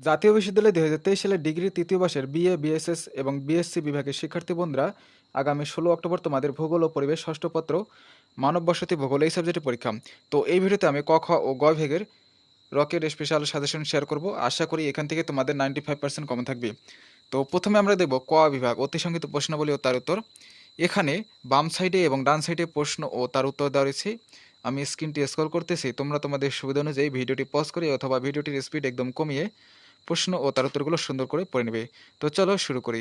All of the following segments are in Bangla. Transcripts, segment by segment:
জাতীয় বিশ্ববিদ্যালয় দুই হাজার তেইশ সালে ডিগ্রি তৃতীয় বর্ষের বিএ, বিএসএস এবং বিএসসি বিভাগের শিক্ষার্থী বন্ধুরা আগামী ষোলো অক্টোবর তোমাদের ভূগোল ও পরিবেশ ষষ্ঠ পত্র মানব বসতি ভূগোল এই সাবজেক্টের পরীক্ষা। তো এই ভিডিওতে আমি ক, খ ও গ বিভাগের রকেট স্পেশাল সাজেশন শেয়ার করব। আশা করি এখান থেকে তোমাদের নাইনটি ফাইভ পার্সেন্ট কমন থাকবে। তো প্রথমে আমরা দেখব ক বিভাগ অতি সংক্ষিপ্ত প্রশ্নাবলী ও তার উত্তর। এখানে বাম সাইডে এবং ডান সাইডে প্রশ্ন ও তার উত্তর দেওয়া রয়েছে। আমি স্ক্রিনটি স্ক্রল করতেছি, তোমরা তোমাদের সুবিধা অনুযায়ী ভিডিওটি পজ করে অথবা ভিডিওটির স্পিড একদম কমিয়ে প্রশ্ন ও তার উত্তরগুলো সুন্দর করে পড়ে নেবে। তো চলো শুরু করি।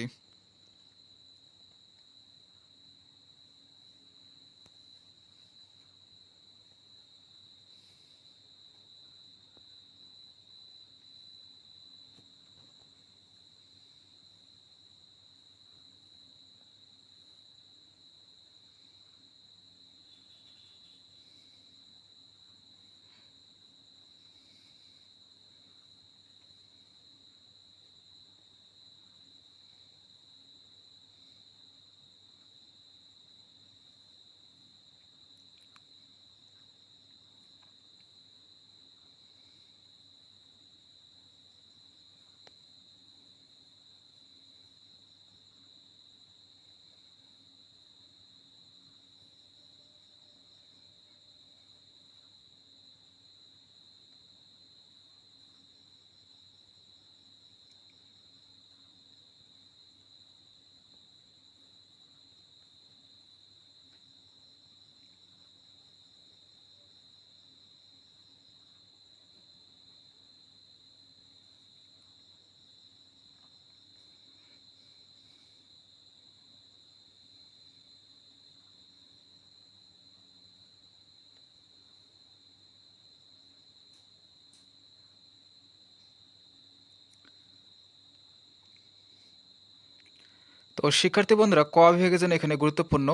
তো শিক্ষার্থী বন্ধুরা, ক বিভাগের জন্য এখানে গুরুত্বপূর্ণ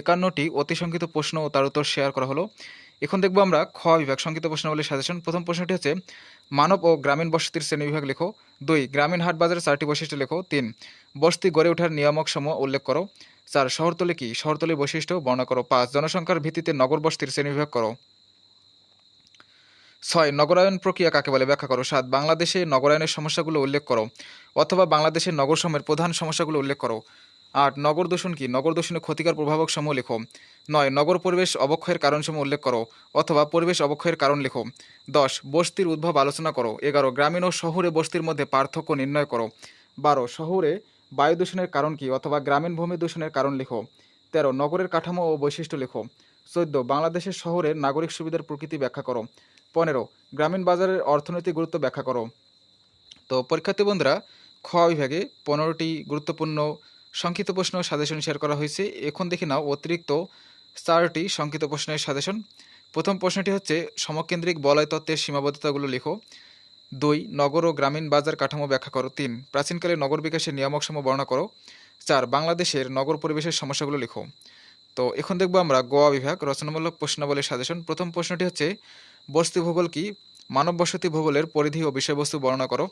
একান্নটি অতি সংক্ষিপ্ত প্রশ্ন ও তার উত্তর শেয়ার করা হলো। এখন দেখব আমরা খ বিভাগ, সংক্ষিপ্ত প্রশ্নাবলীর সাজেশন প্রথম প্রশ্নটি হচ্ছে, মানব ও গ্রামীণ বসতির শ্রেণি বিভাগ লেখো। দুই, গ্রামীণ হাট বাজারের চারটি বৈশিষ্ট্য লেখো। তিন, বস্তি গড়ে ওঠার নিয়ামক সমূহ উল্লেখ করো। চার, শহরতলি কি? শহরতলির বৈশিষ্ট্য বর্ণনা করো। পাঁচ, জনসংখ্যার ভিত্তিতে নগর বস্তির শ্রেণীবিভাগ করো। ছয় নগরায়ন প্রক্রিয়া কাকে বলে? ব্যাখ্যা করো। সাত, বাংলাদেশে নগরায়নের সমস্যাগুলো উল্লেখ করো অথবা বাংলাদেশের নগর সময়ের প্রধান সমস্যাগুলো উল্লেখ করো। আট, নগর দূষণ কি? নগর দূষণের ক্ষতিকর প্রভাবক সমূহ লেখো। নয়, নগর পরিবেশ অবক্ষয়ের কারণসমূহ উল্লেখ করো অথবা পরিবেশ অবক্ষয়ের কারণ লেখো। দশ, বস্তির উদ্ভব আলোচনা করো। এগারো, গ্রামীণ ও শহুরে বস্তির মধ্যে পার্থক্য নির্ণয় করো। বারো, শহুরে বায়ু দূষণের কারণ কি? অথবা গ্রামীণ ভূমি দূষণের কারণ লেখো। তেরো, নগরের কাঠামো ও বৈশিষ্ট্য লেখো। চোদ্দ, বাংলাদেশের শহরের নাগরিক সুবিধার প্রকৃতি ব্যাখ্যা করো। পনেরো, গ্রামীণ বাজারের অর্থনৈতিক গুরুত্ব ব্যাখ্যা করো। তো পরীক্ষার্থী বন্ধুরা, খ বিভাগে পনেরোটি গুরুত্বপূর্ণ সংক্ষিপ্ত প্রশ্ন সাজেশন শেয়ার করা হয়েছে। এখন দেখে নাও অতিরিক্ত চারটি সংক্ষিপ্ত প্রশ্নের সাজেশন প্রথম প্রশ্নটি হচ্ছে, সমকেন্দ্রিক বলয় তত্ত্বের সীমাবদ্ধতাগুলো লেখো। দুই, নগর ও গ্রামীণ বাজার কাঠামো ব্যাখ্যা করো। তিন, প্রাচীনকালে নগর বিকাশের নিয়ামকসমূহ বর্ণনা করো। চার, বাংলাদেশের নগর পরিবেশের সমস্যাগুলো লেখো। তো এখন দেখব আমরা গোয়া বিভাগ, রচনামূলক প্রশ্নাবলীর সাজেশন। প্রথম প্রশ্নটি হচ্ছে, বস্তি ভূগোল কি? মানব বসতি ভূগোলের পরিধি ও বিষয়বস্তু বর্ণনা করো।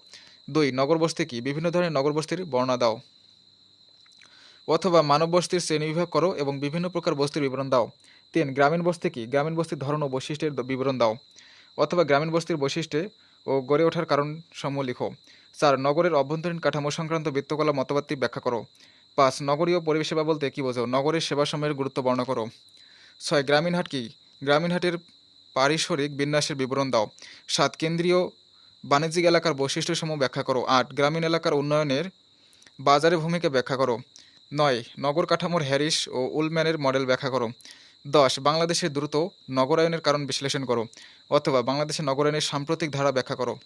দুই নগর বস্তি কি? বিভিন্ন ধরনের নগর বস্তির বর্ণনা দাও। অথবা মানব বস্তির শ্রেণীবিভাগ করো এবং বিভিন্ন প্রকার বস্তির বিবরণ দাও। তিন, গ্রামীণ বস্তি কি? গ্রামীণ বস্তির ধরন ও বৈশিষ্ট্যের বিবরণ দাও। অথবা গ্রামীণ বস্তির বৈশিষ্ট্যে ও গড়ে ওঠার কারণ সমূহ লিখো। চার, নগরের অভ্যন্তরীণ কাঠামো সংক্রান্ত বৃত্তকলা মতবাদটি ব্যাখ্যা করো। পাঁচ, নগরীয় পরিবেশ সেবা বলতে কী বোঝো নগরের সেবা সময়ের গুরুত্ব বর্ণনা করো। ছয়, গ্রামীণ হাট কি? গ্রামীণ হাটের পারিসরিক বিন্যাসের বিবরণ দাও। সাত, কেন্দ্রীয় বাণিজ্যিক এলাকার বৈশিষ্ট্যসমূহ ব্যাখ্যা করো। আট, গ্রামীণ এলাকার উন্নয়নের বাজারে ভূমিকা ব্যাখ্যা করো। নয়, নগর কাঠামোর হ্যারিস ও উলম্যানের মডেল ব্যাখ্যা করো। দশ, বাংলাদেশের দ্রুত নগরায়নের কারণ বিশ্লেষণ করো। অথবা বাংলাদেশের নগরায়নের সাম্প্রতিক ধারা ব্যাখ্যা করো।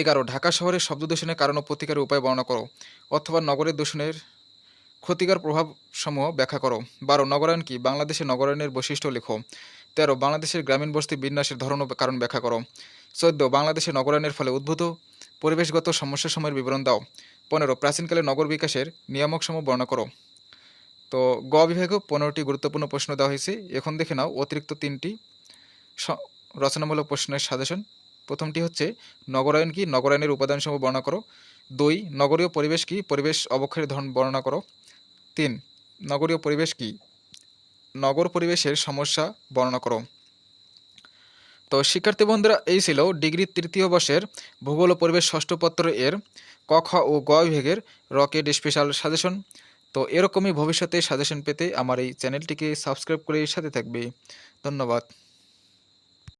এগারো, ঢাকা শহরের শব্দ দূষণের কারণ ও প্রতিকারের উপায় বর্ণনা করো অথবা নগরের দূষণের ক্ষতিকর প্রভাব সমূহ ব্যাখ্যা করো। বারো, নগরায়ন কি? বাংলাদেশের নগরায়নের বৈশিষ্ট্য লেখো। তেরো, বাংলাদেশের গ্রামীণ বস্তি বিন্যাসের ধরন ও কারণ ব্যাখ্যা করো। চোদ্দ বাংলাদেশের নগরায়নের ফলে উদ্ভূত পরিবেশগত সমস্যা সময়ের বিবরণ দাও। পনেরো, প্রাচীনকালে নগর বিকাশের নিয়ামকসমূহ বর্ণনা করো। তো গ বিভাগেও পনেরোটি গুরুত্বপূর্ণ প্রশ্ন দেওয়া হয়েছে। এখন দেখে নাও, অতিরিক্ত তিনটি রচনামূলক প্রশ্নের সাজেশন প্রথমটি হচ্ছে, নগরায়ন কি? নগরায়নের উপাদানসমূহ বর্ণনা করো। দুই, নগরীয় পরিবেশ কি? পরিবেশ অবক্ষয়ের ধরন বর্ণনা করো। তিন, নগরীয় পরিবেশ কি? নগর পরিবেশের সমস্যা বর্ণনা করো। তো শিক্ষার্থী বন্ধুরা, এই ছিল ডিগ্রি তৃতীয় বর্ষের ভূগোল ও পরিবেশ ষষ্ঠ পত্র এর ক, খ ও গ বিভাগের রকেট স্পেশাল সাজেশন। তো এরকমই ভবিষ্যতে সাজেশন পেতে আমার এই চ্যানেলটিকে সাবস্ক্রাইব করে সাথে থাকবে। ধন্যবাদ।